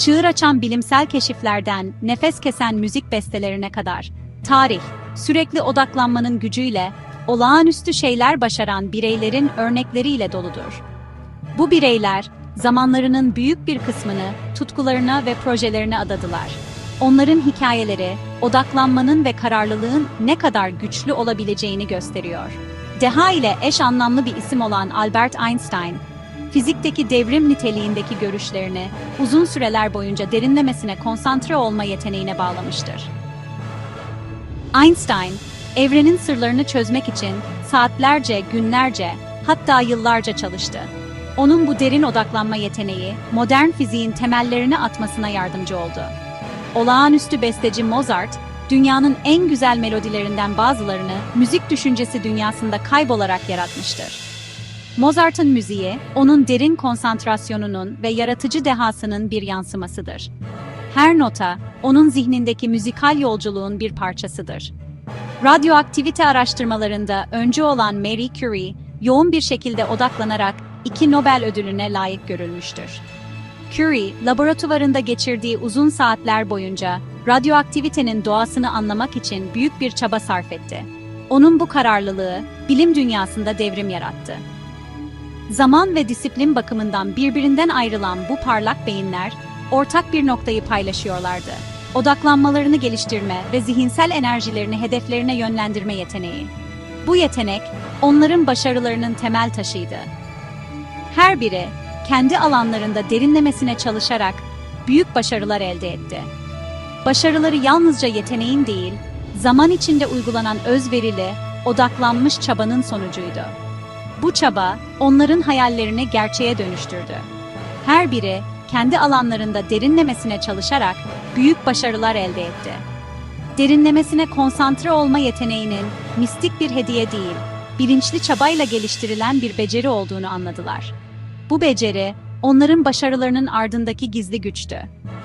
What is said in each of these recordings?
çığır açan bilimsel keşiflerden nefes kesen müzik bestelerine kadar, tarih, sürekli odaklanmanın gücüyle olağanüstü şeyler başaran bireylerin örnekleriyle doludur. Bu bireyler, zamanlarının büyük bir kısmını tutkularına ve projelerine adadılar. Onların hikayeleri, odaklanmanın ve kararlılığın ne kadar güçlü olabileceğini gösteriyor. Deha ile eş anlamlı bir isim olan Albert Einstein, fizikteki devrim niteliğindeki görüşlerini uzun süreler boyunca derinlemesine konsantre olma yeteneğine bağlamıştır. Einstein, evrenin sırlarını çözmek için saatlerce, günlerce, hatta yıllarca çalıştı. Onun bu derin odaklanma yeteneği, modern fiziğin temellerini atmasına yardımcı oldu. Olağanüstü besteci Mozart, dünyanın en güzel melodilerinden bazılarını müzik düşüncesi dünyasında kaybolarak yaratmıştır. Mozart'ın müziği, onun derin konsantrasyonunun ve yaratıcı dehasının bir yansımasıdır. Her nota, onun zihnindeki müzikal yolculuğun bir parçasıdır. Radyoaktivite araştırmalarında öncü olan Marie Curie, yoğun bir şekilde odaklanarak iki Nobel ödülüne layık görülmüştür. Curie, laboratuvarında geçirdiği uzun saatler boyunca radyoaktivitenin doğasını anlamak için büyük bir çaba sarf etti. Onun bu kararlılığı, bilim dünyasında devrim yarattı. Zaman ve disiplin bakımından birbirinden ayrılan bu parlak beyinler, ortak bir noktayı paylaşıyorlardı. Odaklanmalarını geliştirme ve zihinsel enerjilerini hedeflerine yönlendirme yeteneği. Bu yetenek, onların başarılarının temel taşıydı. Her biri, kendi alanlarında derinlemesine çalışarak büyük başarılar elde etti. Başarıları yalnızca yeteneğin değil, zaman içinde uygulanan özverili, odaklanmış çabanın sonucuydu. Bu çaba, onların hayallerini gerçeğe dönüştürdü. Her biri, kendi alanlarında derinlemesine çalışarak büyük başarılar elde etti. Derinlemesine konsantre olma yeteneğinin mistik bir hediye değil, bilinçli çabayla geliştirilen bir beceri olduğunu anladılar. Bu beceri, onların başarılarının ardındaki gizli güçtü.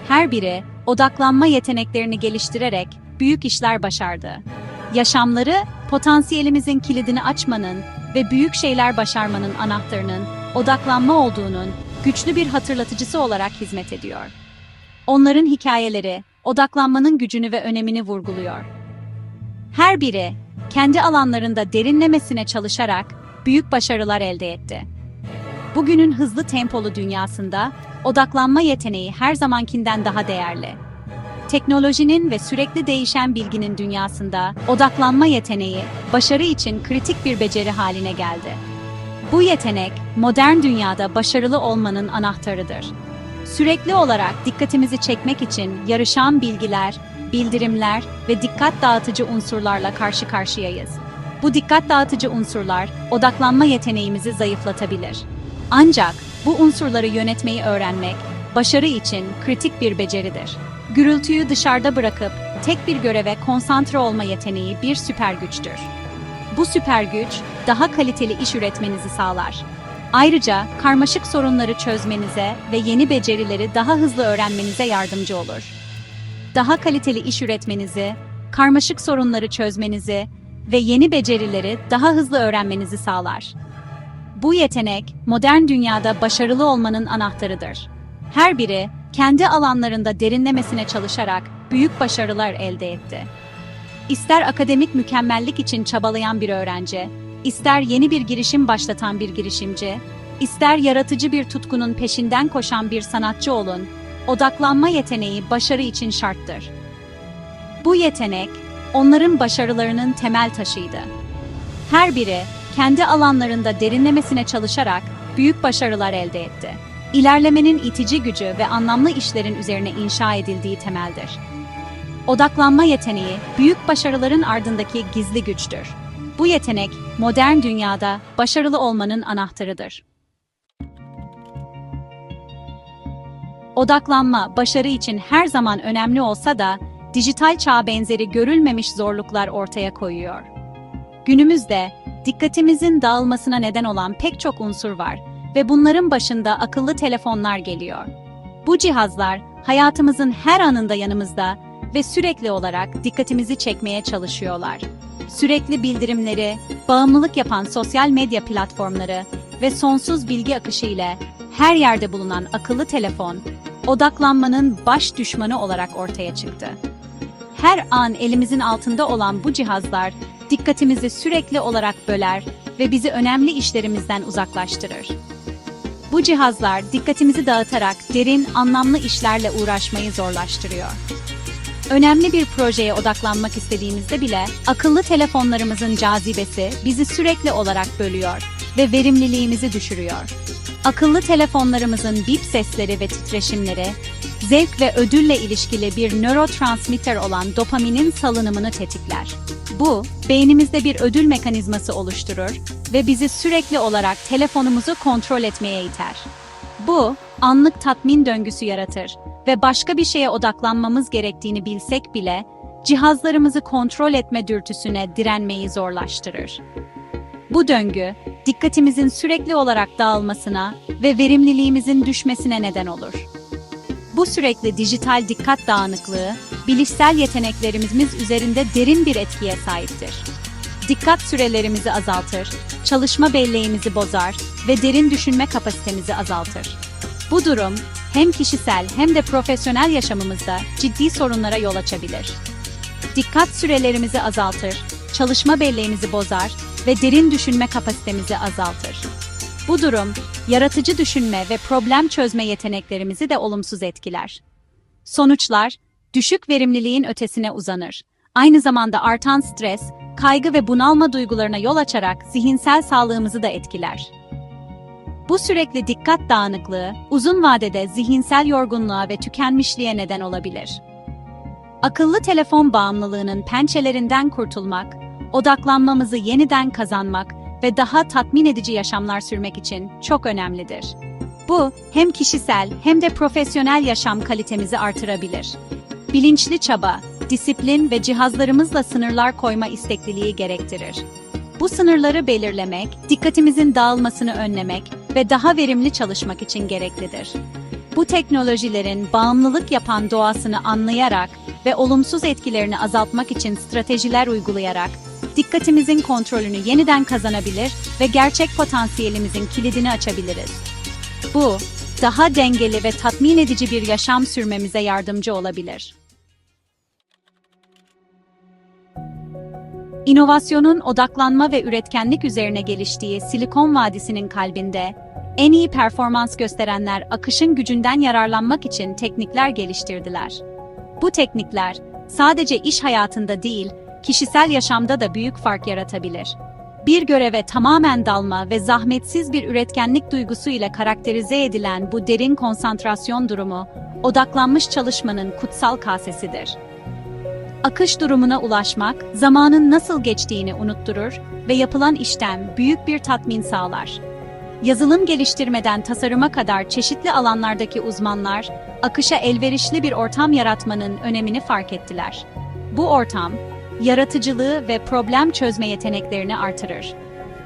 Her biri, odaklanma yeteneklerini geliştirerek büyük işler başardı. Yaşamları, potansiyelimizin kilidini açmanın ve büyük şeyler başarmanın anahtarının odaklanma olduğunun güçlü bir hatırlatıcısı olarak hizmet ediyor. Onların hikayeleri, odaklanmanın gücünü ve önemini vurguluyor. Her biri, kendi alanlarında derinlemesine çalışarak büyük başarılar elde etti. Bugünün hızlı tempolu dünyasında odaklanma yeteneği her zamankinden daha değerli. Teknolojinin ve sürekli değişen bilginin dünyasında odaklanma yeteneği başarı için kritik bir beceri haline geldi. Bu yetenek modern dünyada başarılı olmanın anahtarıdır. Sürekli olarak dikkatimizi çekmek için yarışan bilgiler, bildirimler ve dikkat dağıtıcı unsurlarla karşı karşıyayız. Bu dikkat dağıtıcı unsurlar odaklanma yeteneğimizi zayıflatabilir. Ancak bu unsurları yönetmeyi öğrenmek başarı için kritik bir beceridir. Gürültüyü dışarıda bırakıp tek bir göreve konsantre olma yeteneği bir süper güçtür. Bu süper güç daha kaliteli iş üretmenizi sağlar. Ayrıca karmaşık sorunları çözmenize ve yeni becerileri daha hızlı öğrenmenize yardımcı olur. Daha kaliteli iş üretmenizi, karmaşık sorunları çözmenizi ve yeni becerileri daha hızlı öğrenmenizi sağlar. Bu yetenek modern dünyada başarılı olmanın anahtarıdır. Her biri kendi alanlarında derinlemesine çalışarak büyük başarılar elde etti. İster akademik mükemmellik için çabalayan bir öğrenci, ister yeni bir girişim başlatan bir girişimci, ister yaratıcı bir tutkunun peşinden koşan bir sanatçı olun, odaklanma yeteneği başarı için şarttır. Bu yetenek, onların başarılarının temel taşıydı. Her biri, kendi alanlarında derinlemesine çalışarak büyük başarılar elde etti. İlerlemenin itici gücü ve anlamlı işlerin üzerine inşa edildiği temeldir. Odaklanma yeteneği, büyük başarıların ardındaki gizli güçtür. Bu yetenek, modern dünyada başarılı olmanın anahtarıdır. Odaklanma, başarı için her zaman önemli olsa da, dijital çağ benzeri görülmemiş zorluklar ortaya koyuyor. Günümüzde, dikkatimizin dağılmasına neden olan pek çok unsur var ve bunların başında akıllı telefonlar geliyor. Bu cihazlar, hayatımızın her anında yanımızda ve sürekli olarak dikkatimizi çekmeye çalışıyorlar. Sürekli bildirimleri, bağımlılık yapan sosyal medya platformları ve sonsuz bilgi akışı ile her yerde bulunan akıllı telefon, odaklanmanın baş düşmanı olarak ortaya çıktı. Her an elimizin altında olan bu cihazlar dikkatimizi sürekli olarak böler ve bizi önemli işlerimizden uzaklaştırır. Bu cihazlar dikkatimizi dağıtarak derin, anlamlı işlerle uğraşmayı zorlaştırıyor. Önemli bir projeye odaklanmak istediğimizde bile akıllı telefonlarımızın cazibesi bizi sürekli olarak bölüyor ve verimliliğimizi düşürüyor. Akıllı telefonlarımızın bip sesleri ve titreşimleri, zevk ve ödülle ilişkili bir nörotransmitter olan dopaminin salınımını tetikler. Bu, beynimizde bir ödül mekanizması oluşturur ve bizi sürekli olarak telefonumuzu kontrol etmeye iter. Bu, anlık tatmin döngüsü yaratır ve başka bir şeye odaklanmamız gerektiğini bilsek bile, cihazlarımızı kontrol etme dürtüsüne direnmeyi zorlaştırır. Bu döngü, dikkatimizin sürekli olarak dağılmasına ve verimliliğimizin düşmesine neden olur. Bu sürekli dijital dikkat dağınıklığı, bilişsel yeteneklerimiz üzerinde derin bir etkiye sahiptir. Dikkat sürelerimizi azaltır, çalışma belleğimizi bozar ve derin düşünme kapasitemizi azaltır. Bu durum, hem kişisel hem de profesyonel yaşamımızda ciddi sorunlara yol açabilir. Dikkat sürelerimizi azaltır, çalışma belleğimizi bozar ve derin düşünme kapasitemizi azaltır. Bu durum, yaratıcı düşünme ve problem çözme yeteneklerimizi de olumsuz etkiler. Sonuçlar, düşük verimliliğin ötesine uzanır. Aynı zamanda artan stres, kaygı ve bunalma duygularına yol açarak zihinsel sağlığımızı da etkiler. Bu sürekli dikkat dağınıklığı, uzun vadede zihinsel yorgunluğa ve tükenmişliğe neden olabilir. Akıllı telefon bağımlılığının pençelerinden kurtulmak, odaklanmamızı yeniden kazanmak ve daha tatmin edici yaşamlar sürmek için çok önemlidir. Bu, hem kişisel hem de profesyonel yaşam kalitemizi artırabilir. Bilinçli çaba, disiplin ve cihazlarımızla sınırlar koyma istekliliği gerektirir. Bu sınırları belirlemek, dikkatimizin dağılmasını önlemek ve daha verimli çalışmak için gereklidir. Bu teknolojilerin bağımlılık yapan doğasını anlayarak ve olumsuz etkilerini azaltmak için stratejiler uygulayarak dikkatimizin kontrolünü yeniden kazanabilir ve gerçek potansiyelimizin kilidini açabiliriz. Bu, daha dengeli ve tatmin edici bir yaşam sürmemize yardımcı olabilir. İnovasyonun odaklanma ve üretkenlik üzerine geliştiği Silikon Vadisi'nin kalbinde, en iyi performans gösterenler akışın gücünden yararlanmak için teknikler geliştirdiler. Bu teknikler, sadece iş hayatında değil, kişisel yaşamda da büyük fark yaratabilir. Bir göreve tamamen dalma ve zahmetsiz bir üretkenlik duygusu ile karakterize edilen bu derin konsantrasyon durumu, odaklanmış çalışmanın kutsal kasesidir. Akış durumuna ulaşmak, zamanın nasıl geçtiğini unutturur ve yapılan işten büyük bir tatmin sağlar. Yazılım geliştirmeden tasarıma kadar çeşitli alanlardaki uzmanlar, akışa elverişli bir ortam yaratmanın önemini fark ettiler. Bu ortam, yaratıcılığı ve problem çözme yeteneklerini artırır.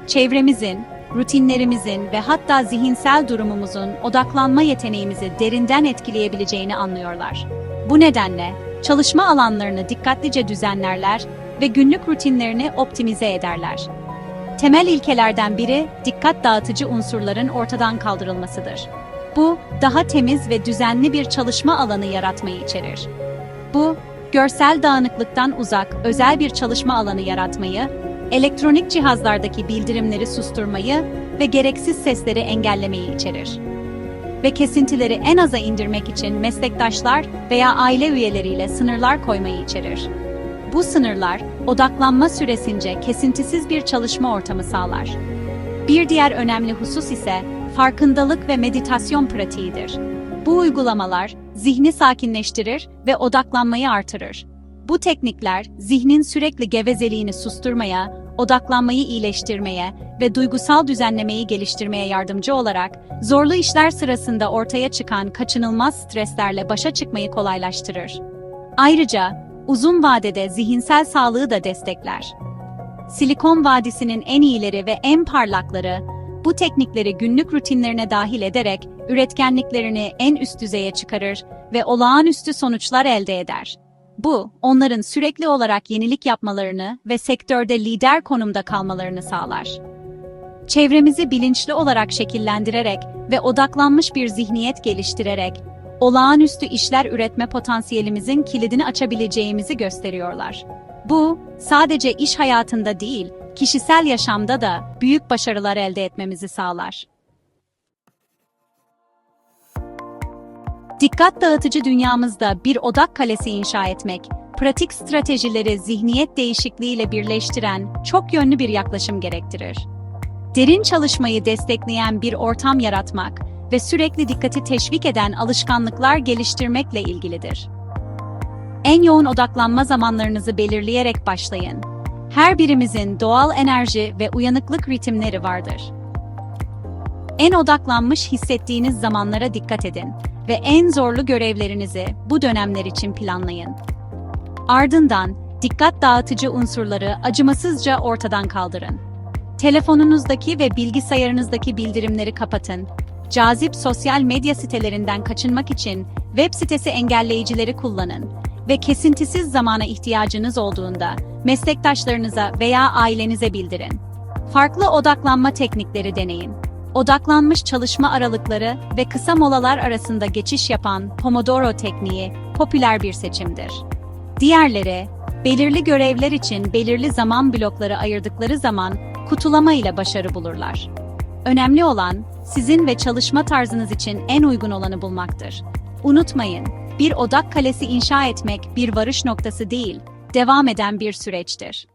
Çevremizin, rutinlerimizin ve hatta zihinsel durumumuzun odaklanma yeteneğimizi derinden etkileyebileceğini anlıyorlar. Bu nedenle çalışma alanlarını dikkatlice düzenlerler ve günlük rutinlerini optimize ederler. Temel ilkelerden biri dikkat dağıtıcı unsurların ortadan kaldırılmasıdır. Bu, daha temiz ve düzenli bir çalışma alanı yaratmayı içerir. Bu, görsel dağınıklıktan uzak, özel bir çalışma alanı yaratmayı, elektronik cihazlardaki bildirimleri susturmayı ve gereksiz sesleri engellemeyi içerir. Ve kesintileri en aza indirmek için meslektaşlar veya aile üyeleriyle sınırlar koymayı içerir. Bu sınırlar, odaklanma süresince kesintisiz bir çalışma ortamı sağlar. Bir diğer önemli husus ise farkındalık ve meditasyon pratiğidir. Bu uygulamalar zihni sakinleştirir ve odaklanmayı artırır. Bu teknikler zihnin sürekli gevezeliğini susturmaya, odaklanmayı iyileştirmeye ve duygusal düzenlemeyi geliştirmeye yardımcı olarak zorlu işler sırasında ortaya çıkan kaçınılmaz streslerle başa çıkmayı kolaylaştırır. Ayrıca uzun vadede zihinsel sağlığı da destekler. Silikon Vadisi'nin en iyileri ve en parlakları bu teknikleri günlük rutinlerine dahil ederek üretkenliklerini en üst düzeye çıkarır ve olağanüstü sonuçlar elde eder. Bu, onların sürekli olarak yenilik yapmalarını ve sektörde lider konumda kalmalarını sağlar. Çevremizi bilinçli olarak şekillendirerek ve odaklanmış bir zihniyet geliştirerek, olağanüstü işler üretme potansiyelimizin kilidini açabileceğimizi gösteriyorlar. Bu, sadece iş hayatında değil, kişisel yaşamda da büyük başarılar elde etmemizi sağlar. Dikkat dağıtıcı dünyamızda bir odak kalesi inşa etmek, pratik stratejileri zihniyet değişikliğiyle birleştiren çok yönlü bir yaklaşım gerektirir. Derin çalışmayı destekleyen bir ortam yaratmak ve sürekli dikkati teşvik eden alışkanlıklar geliştirmekle ilgilidir. En yoğun odaklanma zamanlarınızı belirleyerek başlayın. Her birimizin doğal enerji ve uyanıklık ritimleri vardır. En odaklanmış hissettiğiniz zamanlara dikkat edin ve en zorlu görevlerinizi bu dönemler için planlayın. Ardından dikkat dağıtıcı unsurları acımasızca ortadan kaldırın. Telefonunuzdaki ve bilgisayarınızdaki bildirimleri kapatın. Cazip sosyal medya sitelerinden kaçınmak için web sitesi engelleyicileri kullanın ve kesintisiz zamana ihtiyacınız olduğunda meslektaşlarınıza veya ailenize bildirin. Farklı odaklanma teknikleri deneyin. Odaklanmış çalışma aralıkları ve kısa molalar arasında geçiş yapan Pomodoro tekniği popüler bir seçimdir. Diğerleri, belirli görevler için belirli zaman blokları ayırdıkları zaman kutulama ile başarı bulurlar. Önemli olan, sizin ve çalışma tarzınız için en uygun olanı bulmaktır. Unutmayın, bir odak kalesi inşa etmek bir varış noktası değil, devam eden bir süreçtir.